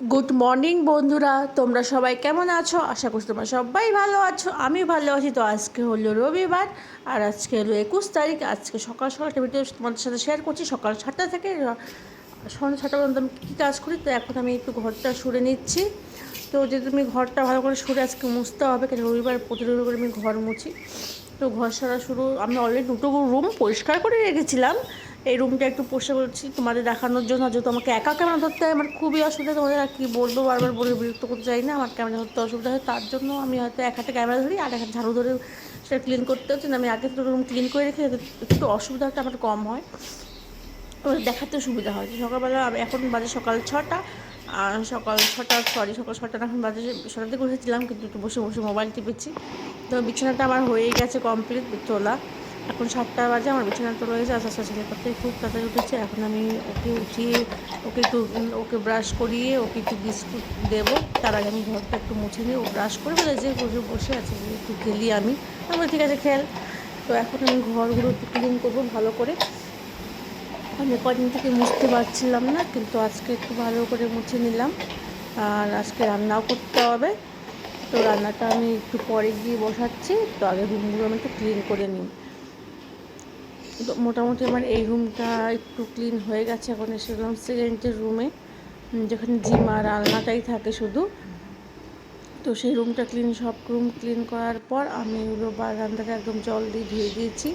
Good morning বন্ধুরা। তোমরা সবাই কেমন আছো? আশা করছি তোমরা সবাই ভালো আছো। আমি ভালো আছি। তো আজকে হলো রবিবার, আর আজকে হলো একুশ তারিখ। আজকে সকাল সকাল একটা ভিডিও তোমাদের সাথে শেয়ার করছি। সকাল সাতটা থেকে সন্ধ্যা ছটা পর্যন্ত আমি কী কাজ করি? তো এখন আমি একটু ঘরটা সরে নিচ্ছি। তো যদি তুমি ঘরটা ভালো করে সরে আজকে মুছতে হবে কেন রবিবার, প্রতি রবিবার আমি ঘর মুছি। তো ঘর সারা শুরু, আমি অলরেডি দুটো রুম পরিষ্কার করে রেখেছিলাম। এই রুমটা একটু পরিষ্কার করছি তোমাদের দেখানোর জন্য যেহেতু আমাকে একা ক্যামেরা ধরতে হয়, আমার খুবই অসুবিধা। তোমাদের আর কি বলব, বারবার বলে বিরক্ত করতে চাই না, আমার ক্যামেরা ধরতে অসুবিধা হয়। তার জন্য আমি হয়তো এক হাতে ক্যামেরা ধরি, আর এক হাতে ঝাড়ু ধরে সেটা ক্লিন করতে হচ্ছে। আমি আগে থেকে রুম ক্লিন করে রেখে একটু অসুবিধাটা আমার কম হয়। দেখাতে সুবিধা হয়। সকালবেলা এখন বাজে সকাল ছটা, আর সকাল ছটা সরি সকাল ছটা এখন বাজে ছটাতে উঠেছিলাম, কিন্তু একটু বসে বসে মোবাইল টিপেছি। তো বিছানাটা আমার হয়েই গেছে কমপ্লিট তোলা এখন সাতটা বাজে, আমার বিছানা তোলা হয়েছে আস্তে আস্তে ছেলে করতে খুব তাড়াতাড়ি উঠেছে। এখন আমি ওকে উঠিয়ে, ওকে একটু ওকে ব্রাশ করিয়ে, ওকে একটু বিস্কুট দেবো। তার আগে আমি ঘরটা একটু মুছে নিয়ে ও ব্রাশ করে বলে যে বসে বসে আছে একটু খেলি আমি। আমি ঠিক আছে, খেল। তো এখন আমি ঘরগুলো একটু ক্লিন করব ভালো করে। আমি কদিন থেকে মুছতে পারছিলাম না, কিন্তু আজকে একটু ভালো করে মুছে নিলাম। আর আজকে রান্নাও করতে হবে। তো রান্নাটা আমি একটু পরে গিয়ে বসাচ্ছি। তো আগে রুমগুলো আমি একটু ক্লিন করে নিই। তো মোটামুটি আমার এই রুমটা একটু ক্লিন হয়ে গেছে। এখন এসে গেলাম সেকেন্ডের রুমে যেখানে জিম আর আলনাটাই থাকে শুধু। তো সেই রুমটা ক্লিন সব রুম ক্লিন করার পর আমি ওগুলো বারান্দাটা একদম জল দিয়ে ধুয়ে দিয়েছি।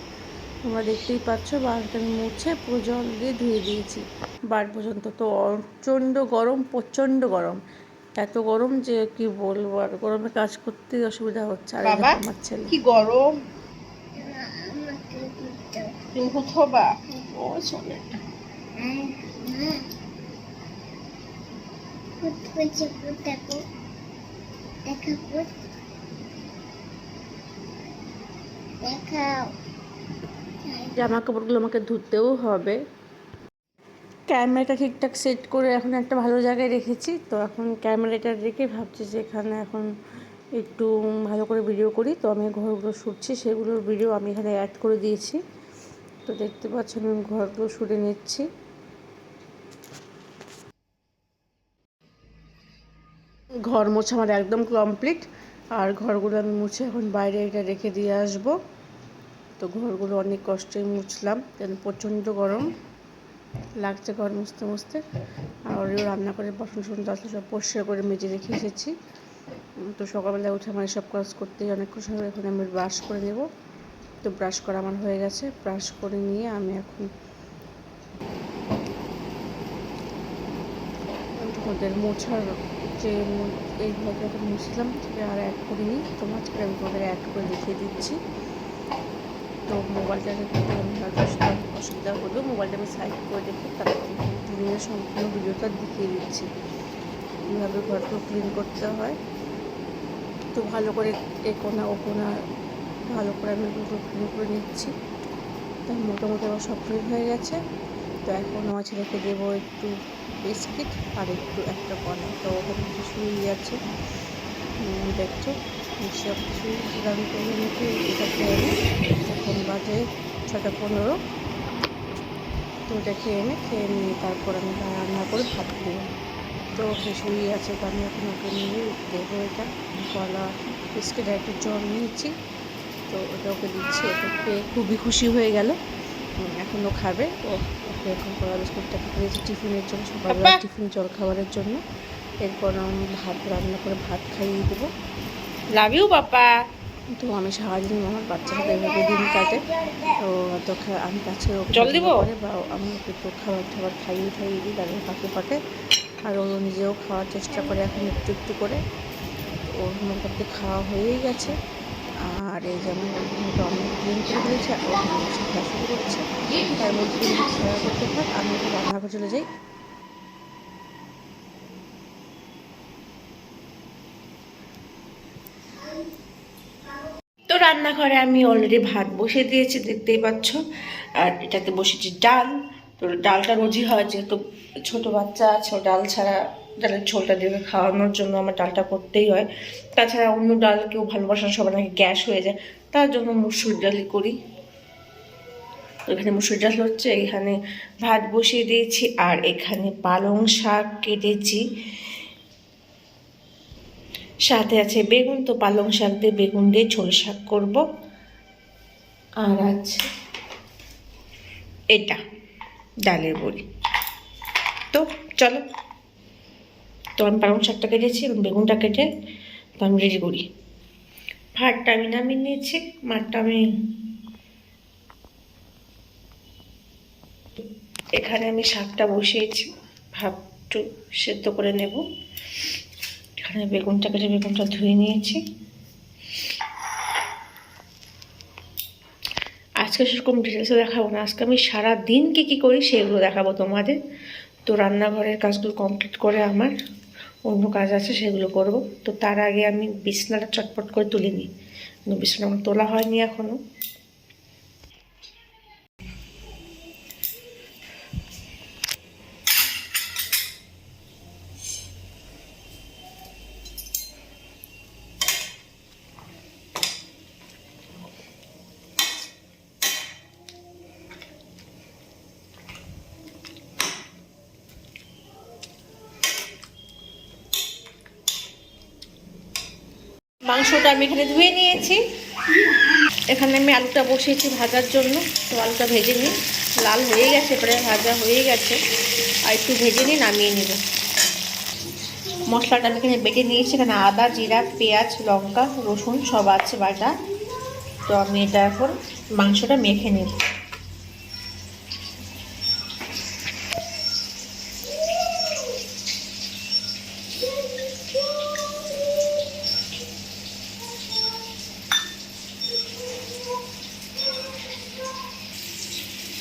তোমরা দেখতেই পাচ্ছ বারান্দাটা আমি মুছে পুরো জল দিয়ে ধুয়ে দিয়েছি। বার পর্যন্ত তো প্রচণ্ড গরম প্রচণ্ড গরম। এত গরম যে কি বলব আর গরমে কাজ করতেই অসুবিধা হচ্ছে। আর আমার ছেলে। কি গরম! তুমি কোথাবা ও শোনে দেখো দেখাও দেখাও জামা কাপড়গুলো আমাকে ধুতেও হবে। ক্যামেরাটা ঠিকঠাক সেট করে এখন একটা ভালো জায়গায় রেখেছি তো এখন ক্যামেরাটা রেখে ভাবছি যে এখানে এখন একটু ভালো করে ভিডিও করি। তো আমি ঘরগুলো শুটছি সেগুলোর ভিডিও আমি এখানে অ্যাড করে দিয়েছি। তো দেখতে পাচ্ছেন আমি ঘরগুলো শুটে নিচ্ছি। ঘর মোছা আমার একদম কমপ্লিট আর ঘরগুলো আমি মুছে এখন বাইরে এটা রেখে দিয়ে আসব। তো ঘরগুলো অনেক কষ্টে মুছলাম, কেন প্রচণ্ড গরম। লাগছে ঘর মুছতে মুছতে। আর রান্না করে বাসন টাসন আসলে সব পরিষ্কার করে মেজে রেখে এসেছি। তো সকালবেলা উঠে আমার সব কাজ করতেই অনেক হবে এখন আমি ব্রাশ করে নেব। তো ব্রাশ করা আমার হয়ে গেছে। ব্রাশ করে নিয়ে আমি এখন ওদের মোছার যে এই ঘরটা মুছলাম সেটা আর অ্যাড করিনি। তো মাঝখানে আমি তোমাদের অ্যাড করে দেখিয়ে দিচ্ছি। তো মোবাইলটাকে অসুবিধা হলেও মোবাইলটা আমি সাইড করে রেখে তারপর ক্লিনের সম্পূর্ণ ভিডিওটা দেখিয়ে দিচ্ছি। কীভাবে ঘরটা ক্লিন করতে হয়। তো ভালো করে এ কোনা ও কোনা ভালো করে আমি দুটো ক্লিন করে নিচ্ছি। তো মোটামুটি আমার সব হয়ে গেছে। তো এখন আমার ছেলেকে দেবো একটু বিস্কিট আর একটু একটা কলা। তো ওখানে কিছুই আছে। উম, দেখছ? সব কিছু রান করে নিতে এটা খেয়ে এনে এখন বাজে ছটা পনেরো। তো এটা খেয়ে এনে খেয়ে নিয়ে তারপর আমি রান্না করে ভাত খাব তো কিছুই আছে। তো আমি এখন ওকে নিয়ে দেবো এটা কলা বিস্কিট আর একটু জল নিয়েছি। তো ওটা ওকে দিচ্ছি ওকে খুবই খুশি হয়ে গেল। উম, এখন ও খাবে। ও ওকে এখন কলা বিস্কুটটা খেয়েছি টিফিনের জন্য সকালবেলা টিফিন জল খাবারের জন্য। এরপর আমি ভাত রান্না করে ভাত খাইয়ে দেবো। লাভ ইউ বাবা তো আমি সারাদিন আমার বাচ্চার সাথে এভাবে দিন কাটে। তো তো আমি কাছে ওকে জল দিব? বা আমি একটু খাবার টাবার খাইয়ে খাইয়ে দিই তাদের ফাঁকে ফাঁকে আর ও নিজেও খাওয়ার চেষ্টা করে এখন একটু একটু করে। ওর মোটামুটি খাওয়া হয়েই গেছে। আর এই যেমন ক্লিন করে দিয়েছে আর শুরু করছে। তার মধ্যে খেলা করতে থাক, আমি ওকে রান্নাঘর চলে যাই। তো রান্নাঘরে আমি অলরেডি ভাত বসিয়ে দিয়েছি, দেখতেই পাচ্ছ। আর এটাতে বসেছি ডাল। তো ডালটা রোজই হয়, যেহেতু ছোট বাচ্চা আছে ডাল ছাড়া ডালের ঝোলটা দিয়ে খাওয়ানোর জন্য আমার ডালটা করতেই হয়। তাছাড়া অন্য ডাল কেউ ভালোবাসা সবার নাকি গ্যাস হয়ে যায়। তার জন্য মুসুর ডালই করি। এখানে মুসুর ডাল হচ্ছে, এখানে ভাত বসিয়ে দিয়েছি আর এখানে পালং শাক কেটেছি। সাথে আছে বেগুন, তো পালং শাক দিয়ে বেগুন দিয়ে ঝোল শাক করব। আর আছে এটা, ডালের বড়ি। তো চলো। তো আমি পালং শাকটা কেটেছি এবং বেগুনটা কেটে তো আমি রেডি করি। ভাতটা আমি নামিয়ে নিয়েছি মাঠটা আমি এখানে আমি শাকটা বসিয়েছি একটু সেদ্ধ করে নেব। এখানে বেগুনটা কেটে বেগুনটা ধুয়ে নিয়েছি। আজকে সেরকম ডিটেলসে দেখাবো না, আজকে আমি সারা দিন কী কী করি সেগুলো দেখাবো তোমাদের। তো রান্নাঘরের কাজগুলো কমপ্লিট করে আমার। অন্য কাজ আছে, সেগুলো করব। তো তার আগে আমি বিছনাটা চটপট করে তুলে নিই। বিছানা আমার তোলা হয়নি এখনও মাংসটা আমি এখানে ধুয়ে নিয়েছি। এখানে আমি আলুটা বসিয়েছি ভাজার জন্য। তো আলুটা ভেজে নিই। লাল হয়ে গেছে প্রায় ভাজা হয়ে গেছে। আর একটু ভেজে নিই নামিয়ে নেব। মশলাটা আমি এখানে বেটে নিয়েছি। এখানে আদা, জিরা, পেঁয়াজ, লঙ্কা, রসুন সব আছে বাটা। তো আমি এটা এখন মাংসটা মেখে নিই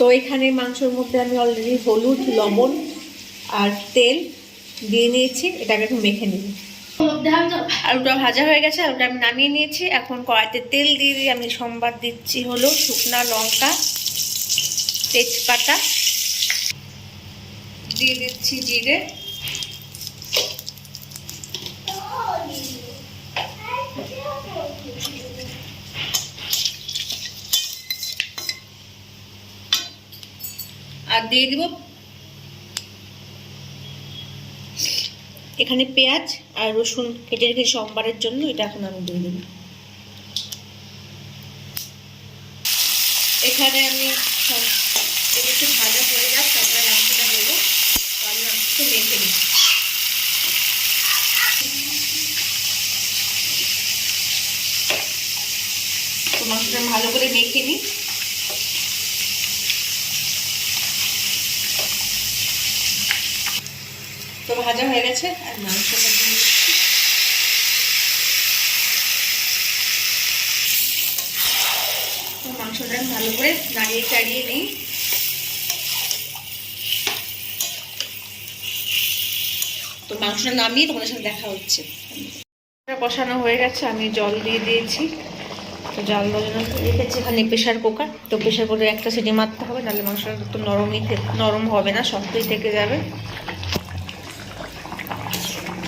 তো এখানে মাংসর মধ্যে আমি অলরেডি হলুদ, লবণ আর তেল দিয়ে নিয়েছি। এটাকে একটু মেখে নিই। আলুটা ভাজা হয়ে গেছে আলুটা আমি নামিয়ে নিয়েছি। এখন কড়াইতে তেল দিয়ে দিয়ে আমি সোমবার দিচ্ছি হলো শুকনা লঙ্কা, তেজপাতা। দিয়ে দিচ্ছি জিরে। আর দিয়ে দিব এখানে পেঁয়াজ আর রসুন কেটে রেখে সোমবারের জন্য, এটা এখন আমি দিয়ে দেব। এখানে আমি একটু ভাজা হয়ে যাক, তারপরে মাংসটা দেবো। আমি মাংসটা মেখে নিই তো মাংসটা ভালো করে মেখে নিই। তো ভাজা হয়ে গেছে, আর মাংসটা দিয়ে তো মাংসটা ভালো করে নাড়িয়ে চাড়িয়ে নিই। তো মাংসটা নামিয়ে তোমাদের সাথে দেখা হচ্ছে। কষানো হয়ে গেছে, আমি জল দিয়ে দিয়েছি। তো জল দেওয়ার রেখেছি এখানে প্রেশার কুকার। তো প্রেশার কুকারে একটা সিটি মারতে হবে, নাহলে মাংসটা তো নরমই নরম হবে না, শক্তই থেকে যাবে।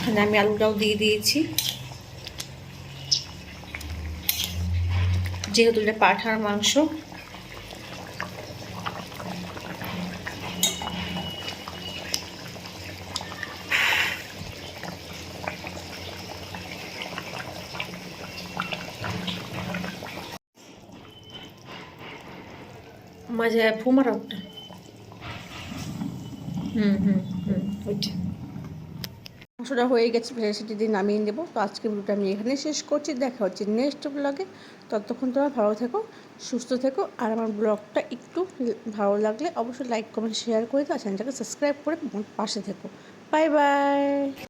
এখানে আমি আলুটাও দিয়ে দিয়েছি যেহেতু এটা পাঠার মাংস माझ्या फुमार ওটা হুম হুম হুম ওইটা মাংসটা হয়ে গেছে সেটি দিয়ে নামিয়ে নেব। তো আজকে ভিডিওটা আমি এখানে শেষ করছি। দেখা হচ্ছে নেক্সট ব্লগে ততক্ষণ তোমরা ভালো থেকো, সুস্থ থেকো। আর আমার ব্লগটা একটু ভালো লাগলে অবশ্যই লাইক কমেন্ট শেয়ার করে দাও। চ্যানেলটাকে সাবস্ক্রাইব করে পাশে থেকো। Bye bye